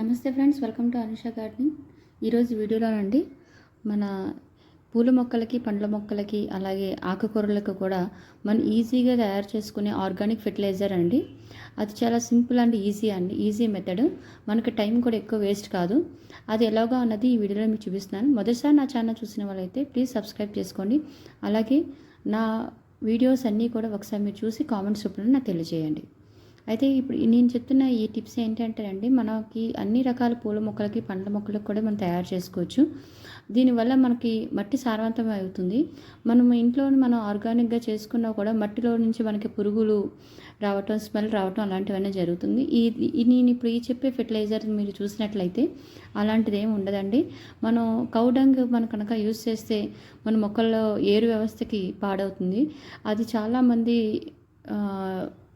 నమస్తే friends welcome to Anusha gardening. ఈరోజు వీడియోలోనండి మన పూల మొక్కలకి పండ్ల మొక్కలకి అలాగే ఆకుకూరలకు కూడా మనం ఈజీగా తయారు చేసుకునే ఆర్గానిక్ ఫెర్టిలైజర్ అండి. అది చాలా సింపుల్ అండ్ ఈజీ అండి. Easy method. మనకి టైం కూడా ఎక్కువ వేస్ట్ కాదు. అది ఎలాగో అన్నది ఈ వీడియోలో మీకు చూపిస్తున్నాను. మొదటిసారి నా ఛానల్ చూసిన వాళ్ళైతే ప్లీజ్ సబ్స్క్రైబ్ చేసుకోండి. అలాగే నా వీడియోస్ అన్నీ కూడా ఒకసారి మీరు చూసి కామెంట్స్ రూపంలో నాకు తెలియజేయండి. అయితే ఇప్పుడు నేను చెప్తున్న ఈ టిప్స్ ఏంటంటే అండి మనకి అన్ని రకాల పూల మొక్కలకి పండ్ల మొక్కలకు కూడా మనం తయారు చేసుకోవచ్చు. దీనివల్ల మనకి మట్టి సారవంతం అవుతుంది. మనం ఇంట్లో మనం ఆర్గానిక్గా చేసుకున్నా కూడా మట్టిలో నుంచి మనకి పురుగులు రావటం స్మెల్ రావటం అలాంటివన్నీ జరుగుతుంది. ఈ నేను ఇప్పుడు ఈ చెప్పే ఫెర్టిలైజర్ మీరు చూసినట్లయితే అలాంటిది ఏమి ఉండదండి. మనం కౌడంగ్ మనం కనుక యూస్ చేస్తే మన మొక్కల్లో ఏరు వ్యవస్థకి పాడవుతుంది. అది చాలామంది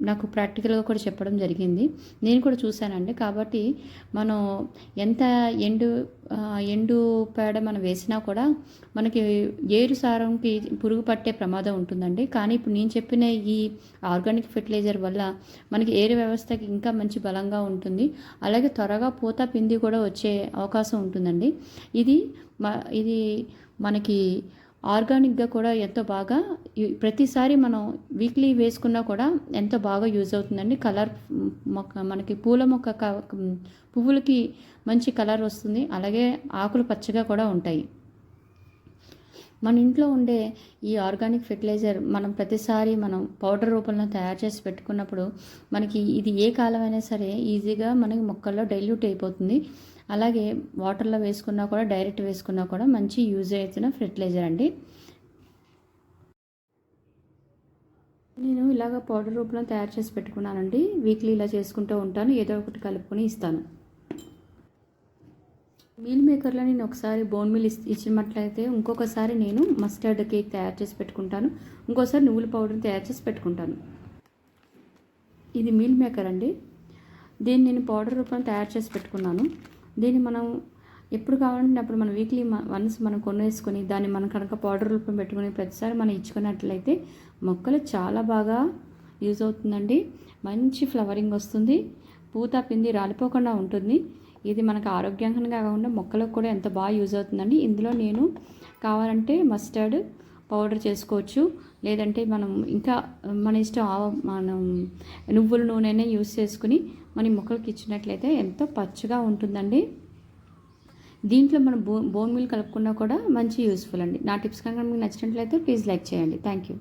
నాకు ప్రాక్టికల్గా కూడా చెప్పడం జరిగింది. నేను కూడా చూశానండి. కాబట్టి మనం ఎంత ఎండు ఎండు పేడ మనం వేసినా కూడా మనకి ఏరు సారంకి పురుగు పట్టే ప్రమాదం ఉంటుందండి. కానీ ఇప్పుడు నేను చెప్పిన ఈ ఆర్గానిక్ ఫెర్టిలైజర్ వల్ల మనకి ఏరు వ్యవస్థకి ఇంకా మంచి బలంగా ఉంటుంది. అలాగే త్వరగా పూత పిండి కూడా వచ్చే అవకాశం ఉంటుందండి. ఇది ఇది మనకి ఆర్గానిక్గా కూడా ఎంతో బాగా ప్రతిసారి మనం వీక్లీ వేసుకున్నా కూడా ఎంతో బాగా యూజ్ అవుతుందండి. కలర్ మొక్క మనకి పూల మొక్క పువ్వులకి మంచి కలర్ వస్తుంది. అలాగే ఆకులు పచ్చగా కూడా ఉంటాయి. మన ఇంట్లో ఉండే ఈ ఆర్గానిక్ ఫెర్టిలైజర్ మనం ప్రతిసారి మనం పౌడర్ రూపంలో తయారు చేసి పెట్టుకున్నప్పుడు మనకి ఇది ఏ కాలమైనా సరే ఈజీగా మనకి మొక్కల్లో డైల్యూట్ అయిపోతుంది. అలాగే వాటర్లో వేసుకున్నా కూడా డైరెక్ట్ వేసుకున్నా కూడా మంచి యూజ్ అవుతున్న ఫెర్టిలైజర్ అండి. నేను ఇలాగ పౌడర్ రూపంలో తయారు చేసి పెట్టుకున్నానండి. వీక్లీ ఇలా చేసుకుంటూ ఉంటాను. ఏదో ఒకటి కలుపుకొని ఇస్తాను. మీల్ మేకర్లో నేను ఒకసారి బోన్ మీల్ ఇచ్చినట్లయితే ఇంకొకసారి నేను మస్టర్డ్ కేక్ తయారు చేసి పెట్టుకుంటాను. ఇంకోసారి నువ్వుల పౌడర్ తయారు చేసి పెట్టుకుంటాను. ఇది మీల్ మేకర్ అండి. దీన్ని నేను పౌడర్ రూపంలో తయారు చేసి పెట్టుకున్నాను. దీన్ని మనం ఎప్పుడు కావాలంటే అప్పుడు మనం వీక్లీ వన్స్ మనం కొనేసుకొని దాన్ని మనం కనుక పౌడర్ రూపం పెట్టుకుని ప్రతిసారి మనం ఇచ్చుకున్నట్లయితే మొక్కలు చాలా బాగా యూజ్ అవుతుందండి. మంచి ఫ్లవరింగ్ వస్తుంది. పూత పిండి రాలిపోకుండా ఉంటుంది. ఇది మనకు ఆరోగ్యంగా కాకుండా మొక్కలకు కూడా ఎంత బాగా యూజ్ అవుతుందండి. ఇందులో నేను కావాలంటే మస్టర్డ్ పౌడర్ చేసుకోవచ్చు. లేదంటే మనం ఇంకా మన ఇష్టం మనం నువ్వుల నూనెనే యూస్ చేసుకుని మన మొక్కలకి ఇచ్చినట్లయితే ఎంతో పచ్చగా ఉంటుందండి. దీంట్లో మనం బో బోన్ మిల్ కలుపుకున్నా కూడా మంచి యూస్ఫుల్ అండి. నా టిప్స్ కనుక మీకు నచ్చినట్లయితే ప్లీజ్ లైక్ చేయండి. Thank you.